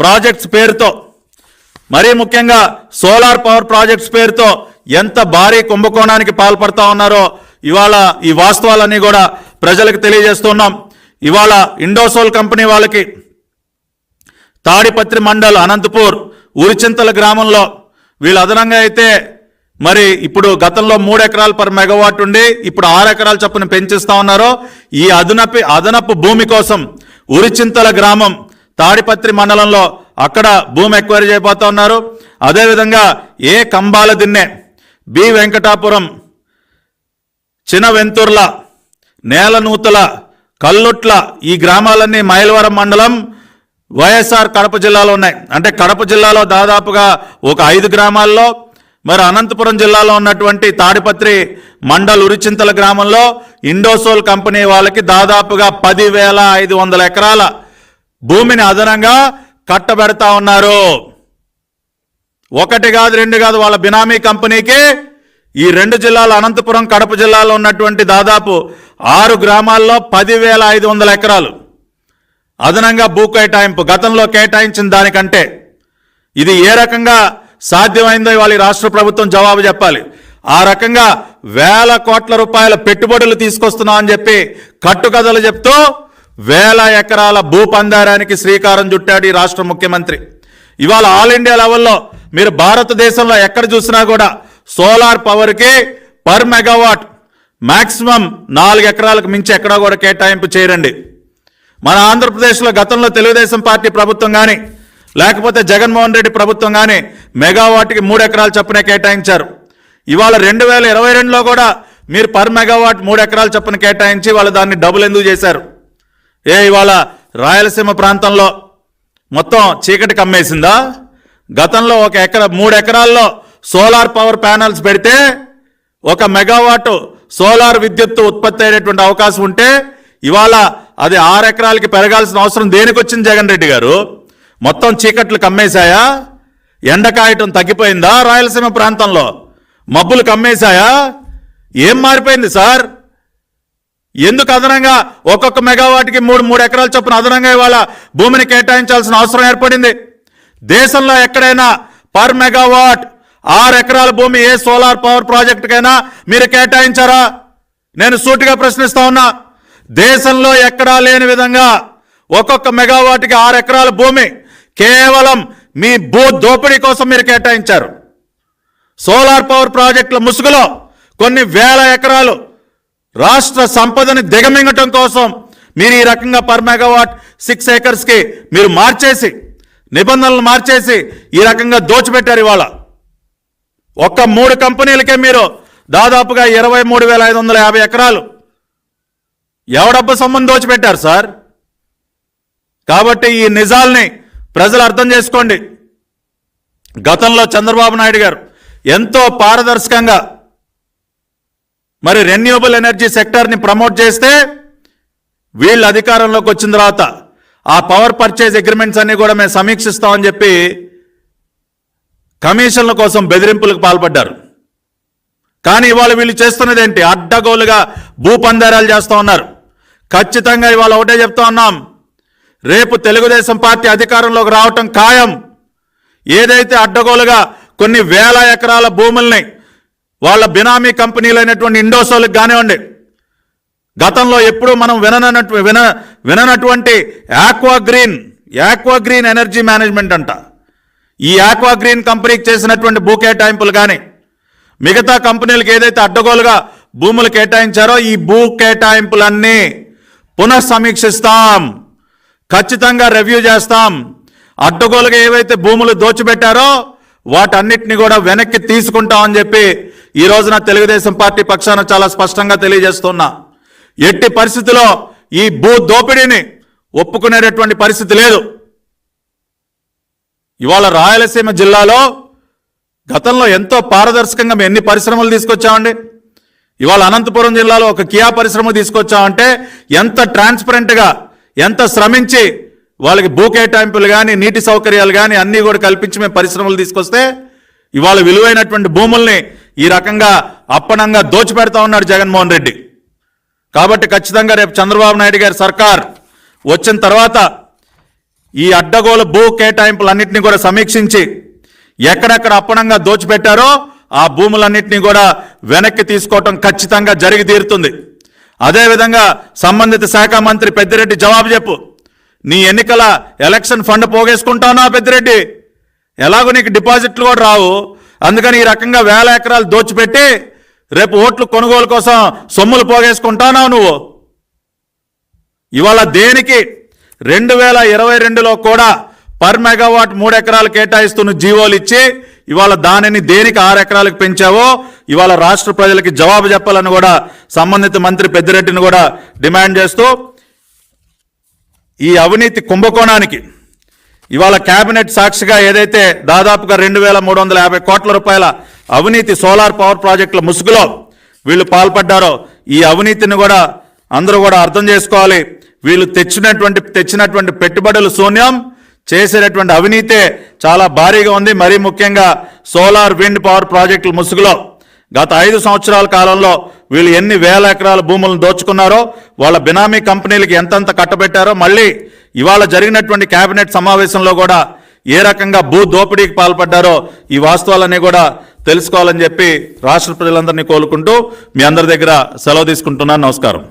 Projects పేరుతో మరీ ముఖ్యంగా సోలార్ పవర్ ప్రాజెక్ట్స్ పేరుతో ఎంత భారీ కుంభకోణానికి పాల్పడతా ఉన్నారో ఇవాళ ఈ వాస్తవాలన్నీ కూడా ప్రజలకు తెలియజేస్తున్నాం. ఇవాళ ఇండోసోల్ కంపెనీ వాళ్ళకి తాడిపత్రి మండల్ అనంతపూర్ ఉరిచింతల గ్రామంలో వీళ్ళు అదనంగా అయితే మరి ఇప్పుడు గతంలో మూడు ఎకరాలు పర్ మెగావాట్ ఉండి ఇప్పుడు ఆరు ఎకరాల చొప్పున పెంచిస్తా ఉన్నారో ఈ అదనపు అదనపు భూమి కోసం ఉరిచింతల గ్రామం తాడిపత్రి మండలంలో అక్కడ భూమి ఎక్వైరీ చేయబోతా ఉన్నారు. అదేవిధంగా A Kambala Dinne B Venkatapuram Chinaventurla Nelanuthala కల్లుట్ల ఈ గ్రామాలన్నీ మైలవరం మండలం వైఎస్ఆర్ కడప జిల్లాలో ఉన్నాయి. అంటే కడప జిల్లాలో దాదాపుగా ఒక ఐదు గ్రామాల్లో మరి అనంతపురం జిల్లాలో ఉన్నటువంటి తాడిపత్రి మండల్ ఉరిచింతల గ్రామంలో ఇండోసోల్ కంపెనీ వాళ్ళకి దాదాపుగా పదివేల ఐదు వందల ఎకరాల భూమిని అదనంగా కట్టబెడతా ఉన్నారు. ఒకటి కాదు రెండు కాదు వాళ్ళ బినామీ కంపెనీకి ఈ రెండు జిల్లాలు అనంతపురం కడప జిల్లాలో ఉన్నటువంటి దాదాపు ఆరు గ్రామాల్లో పదివేల ఐదు వందల ఎకరాలు. అదనంగా భూ కేటాయింపు గతంలో కేటాయించిన దానికంటే. ఇది ఏ రకంగా సాధ్యమైందో వాళ్ళ ఈ రాష్ట్ర ప్రభుత్వం జవాబు చెప్పాలి. ఆ రకంగా వేల కోట్ల రూపాయల పెట్టుబడులు తీసుకొస్తున్నామని చెప్పి కట్టుకథలు చెప్తూ వేల ఎకరాల భూపందారానికి శ్రీకారం చుట్టాడు ఈ రాష్ట్ర ముఖ్యమంత్రి. ఇవాళ ఆల్ ఇండియా లెవెల్లో మీరు భారతదేశంలో ఎక్కడ చూసినా కూడా సోలార్ పవర్కి పర్ మెగావాట్ మ్యాక్సిమం నాలుగు ఎకరాలకు మించి ఎక్కడా కూడా కేటాయింపు చేయరండి. మన ఆంధ్రప్రదేశ్లో గతంలో తెలుగుదేశం పార్టీ ప్రభుత్వం కానీ లేకపోతే జగన్మోహన్ రెడ్డి ప్రభుత్వం కానీ మెగావాట్కి మూడు ఎకరాలు చొప్పున కేటాయించారు. ఇవాళ రెండు వేల ఇరవై రెండులో కూడా మీరు పర్ మెగావాట్ మూడు ఎకరాలు చొప్పున కేటాయించి వాళ్ళు దాన్ని డబుల్ ఎందుకు చేశారు? ఏ ఇవాళ రాయలసీమ ప్రాంతంలో మొత్తం చీకటి కమ్మేసిందా? గతంలో ఒక ఎకర మూడు ఎకరాల్లో సోలార్ పవర్ ప్యానల్స్ పెడితే ఒక మెగావాట్ సోలార్ విద్యుత్ ఉత్పత్తి అయ్యేటువంటి అవకాశం ఉంటే ఇవాళ అది ఆరు ఎకరాలకి పెరగాల్సిన అవసరం దేనికి వచ్చింది జగన్ రెడ్డి గారు? మొత్తం చీకట్లు కమ్మేశాయా? ఎండ కాయటం తగ్గిపోయిందా రాయలసీమ ప్రాంతంలో? మబ్బులు కమ్మేశాయా? ఏం మారిపోయింది సార్? ఎందుకు అదనంగా ఒక్కొక్క మెగావాట్కి మూడు మూడు ఎకరాల చొప్పున అదనంగా ఇవాళ భూమిని కేటాయించాల్సిన అవసరం ఏర్పడింది. దేశంలో ఎక్కడైనా పర్ మెగావాట్ ఆరు ఎకరాల భూమి ఏ సోలార్ పవర్ ప్రాజెక్టుకైనా మీరు కేటాయించారా? నేను సూటిగా ప్రశ్నిస్తా ఉన్నా. దేశంలో ఎక్కడా లేని విధంగా ఒక్కొక్క మెగావాట్కి ఆరు ఎకరాల భూమి కేవలం మీ భూ దోపిడీ కోసం మీరు కేటాయించారు. సోలార్ పవర్ ప్రాజెక్టుల ముసుగులో కొన్ని వేల ఎకరాలు రాష్ట్ర సంపదని దిగమింగటం కోసం మీరు ఈ రకంగా పర్ మెగావాట్ సిక్స్ ఏకర్స్కి మీరు మార్చేసి నిబంధనలు మార్చేసి ఈ రకంగా దోచిపెట్టారు ఇవాళ. ఒక్క మూడు కంపెనీలకే మీరు దాదాపుగా ఇరవై మూడు వేల ఐదు వందల యాభై ఎకరాలు. ఎవడబ్బ సొమ్మని దోచిపెట్టారు సార్? కాబట్టి ఈ నిజాల్ని ప్రజలు అర్థం చేసుకోండి. గతంలో చంద్రబాబు నాయుడు గారు ఎంతో పారదర్శకంగా మరి రెన్యూబుల్ ఎనర్జీ సెక్టర్ని ప్రమోట్ చేస్తే వీళ్ళు అధికారంలోకి వచ్చిన తర్వాత ఆ పవర్ పర్చేజ్ అగ్రిమెంట్స్ అన్ని కూడా మేము సమీక్షిస్తామని చెప్పి కమిషన్ల కోసం బెదిరింపులకు పాల్పడ్డారు. కానీ ఇవాళ వీళ్ళు చేస్తున్నది ఏంటి? అడ్డగోలుగా భూపందారాలు చేస్తూ ఉన్నారు. ఖచ్చితంగా ఇవాళ ఒకటే చెప్తా ఉన్నాం. రేపు తెలుగుదేశం పార్టీ అధికారంలోకి రావటం ఖాయం. ఏదైతే అడ్డగోలుగా కొన్ని వేల ఎకరాల భూముల్ని వాళ్ళ బినామీ కంపెనీలైనటువంటి ఇండోసోలకు కానివ్వండి. గతంలో ఎప్పుడు మనం విననట్టు విన విననటువంటి aqua green aqua green energy management అంట. ఈ యాక్వా గ్రీన్ కంపెనీకి చేసినటువంటి భూ కేటాయింపులు కానీ మిగతా కంపెనీలకు ఏదైతే అడ్డగోలుగా భూములు కేటాయించారో ఈ భూ కేటాయింపులన్నీ పునఃసమీక్షిస్తాం. ఖచ్చితంగా రివ్యూ చేస్తాం. అడ్డగోలుగా ఏవైతే భూములు దోచిపెట్టారో వాటన్నిటిని కూడా వెనక్కి తీసుకుంటామని చెప్పి ఈ రోజున తెలుగుదేశం పార్టీ పక్షాన చాలా స్పష్టంగా తెలియజేస్తున్నా. ఎట్టి పరిస్థితిలో ఈ భూ దోపిడీని ఒప్పుకునేటటువంటి పరిస్థితి లేదు. ఇవాళ రాయలసీమ జిల్లాలో గతంలో ఎంతో పారదర్శకంగా మేము ఎన్ని పరిశ్రమలు తీసుకొచ్చామండి? ఇవాళ అనంతపురం జిల్లాలో ఒక కియా పరిశ్రమ తీసుకొచ్చామంటే ఎంత ట్రాన్స్పరెంట్గా ఎంత శ్రమించి వాళ్ళకి భూ కేటాయింపులు కానీ నీటి సౌకర్యాలు కానీ అన్నీ కూడా కల్పించి మేము పరిశ్రమలు తీసుకొస్తే ఇవాళ విలువైనటువంటి భూముల్ని ఈ రకంగా అప్పనంగా దోచిపెడతా ఉన్నాడు జగన్మోహన్ రెడ్డి. కాబట్టి ఖచ్చితంగా రేపు చంద్రబాబు నాయుడు గారి సర్కార్ వచ్చిన తర్వాత ఈ అడ్డగోలు భూ కేటాయింపులన్నింటినీ కూడా సమీక్షించి ఎక్కడెక్కడ అప్పనంగా దోచిపెట్టారో ఆ భూములన్నింటినీ కూడా వెనక్కి తీసుకోవటం ఖచ్చితంగా జరిగి తీరుతుంది. అదేవిధంగా సంబంధిత శాఖ మంత్రి పెద్దిరెడ్డి జవాబు చెప్పు. నీ ఎన్నికల ఎలక్షన్ ఫండ్ పోగేసుకుంటానా పెద్దిరెడ్డి? ఎలాగో నీకు డిపాజిట్లు కూడా రావు. అందుకని ఈ రకంగా వేల ఎకరాలు దోచిపెట్టి రేపు ఓట్లు కొనుగోలు కోసం సొమ్ములు పోగేసుకుంటానా నువ్వు. ఇవాళ దేనికి రెండు వేల ఇరవై రెండులో కూడా పర్ మెగావాట్ మూడు ఎకరాలు కేటాయిస్తున్న జీవోలు ఇచ్చి ఇవాళ దానిని దేనికి ఆరు ఎకరాలకు పెంచావో ఇవాళ రాష్ట్ర ప్రజలకి జవాబు చెప్పాలని కూడా సంబంధిత మంత్రి పెద్దిరెడ్డిని కూడా డిమాండ్ చేస్తూ ఈ అవినీతి కుంభకోణానికి ఇవాళ కేబినెట్ సాక్షిగా ఏదైతే దాదాపుగా రెండు వేల మూడు వందల యాభై కోట్ల రూపాయల అవినీతి సోలార్ పవర్ ప్రాజెక్టుల ముసుగులో వీళ్ళు పాల్పడ్డారో ఈ అవినీతిని కూడా అందరూ కూడా అర్థం చేసుకోవాలి. వీళ్ళు తెచ్చినటువంటి తెచ్చినటువంటి పెట్టుబడులు శూన్యం చేసేటటువంటి అవినీతే చాలా భారీగా ఉంది. మరీ ముఖ్యంగా సోలార్ విండ్ పవర్ ప్రాజెక్టుల ముసుగులో గత ఐదు సంవత్సరాల కాలంలో వీళ్ళు ఎన్ని వేల ఎకరాల భూములను దోచుకున్నారో వాళ్ళ బినామీ కంపెనీలకి ఎంతంత కట్టబెట్టారో మళ్ళీ ఇవాళ జరిగినటువంటి కేబినెట్ సమావేశంలో కూడా ఏ రకంగా భూ దోపిడీకి పాల్పడ్డారో ఈ వాస్తవాలన్నీ కూడా తెలుసుకోవాలని చెప్పి రాష్ట్ర ప్రజలందరినీ కోలుకుంటూ మీ అందరి దగ్గర సెలవు తీసుకుంటున్నాను. నమస్కారం.